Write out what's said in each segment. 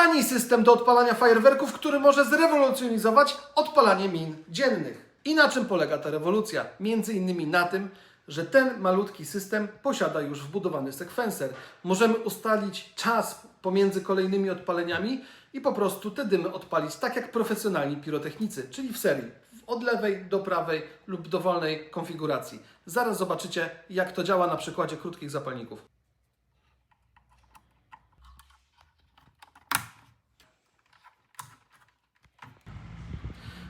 Tani system do odpalania fajerwerków, który może zrewolucjonizować odpalanie min dziennych. I na czym polega ta rewolucja? Między innymi na tym, że ten malutki system posiada już wbudowany sekwenser. Możemy ustalić czas pomiędzy kolejnymi odpaleniami i po prostu te dymy odpalić tak jak profesjonalni pirotechnicy, czyli w serii, od lewej do prawej lub dowolnej konfiguracji. Zaraz zobaczycie, jak to działa na przykładzie krótkich zapalników.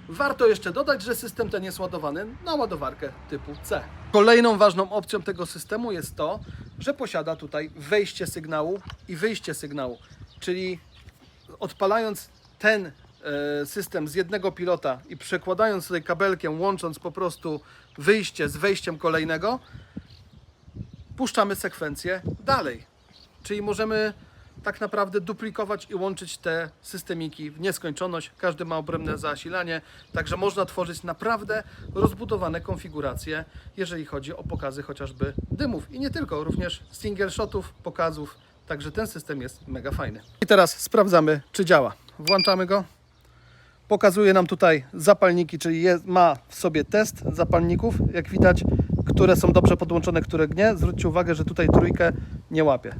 Warto jeszcze dodać, że system ten jest ładowany na ładowarkę typu C. Kolejną ważną opcją tego systemu jest to, że posiada tutaj wejście sygnału i wyjście sygnału. Czyli odpalając ten e, system z jednego pilota i przekładając tutaj kabelkiem, łącząc po prostu wyjście z wejściem kolejnego, puszczamy sekwencję dalej. Czyli możemy tak naprawdę duplikować i łączyć te systemiki w nieskończoność. Każdy ma odrębne zasilanie, także można tworzyć naprawdę rozbudowane konfiguracje, jeżeli chodzi o pokazy chociażby dymów i nie tylko, również single shotów, pokazów. Także ten system jest mega fajny. I teraz sprawdzamy, czy działa. Włączamy go. Pokazuje nam tutaj zapalniki, czyli jest, ma w sobie test zapalników, jak widać, które są dobrze podłączone, które nie. Zwróćcie uwagę, że tutaj trójkę nie łapie.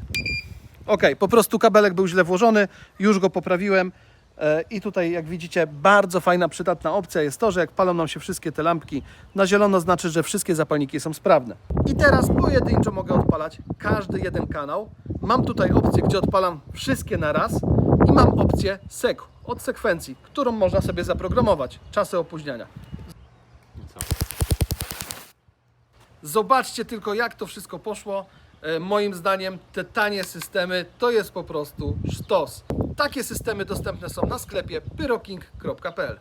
Ok, po prostu kabelek był źle włożony, już go poprawiłem. E, I tutaj, jak widzicie, bardzo fajna, przydatna opcja jest to, że jak palą nam się wszystkie te lampki na zielono, znaczy, że wszystkie zapalniki są sprawne. I teraz pojedynczo mogę odpalać każdy jeden kanał. Mam tutaj opcję, gdzie odpalam wszystkie na raz i mam opcję sek od sekwencji, którą można sobie zaprogramować. Czasy opóźniania. Zobaczcie tylko, jak to wszystko poszło. E, Moim zdaniem te tanie systemy to jest po prostu sztos. Takie systemy dostępne są na sklepie pyroking.pl.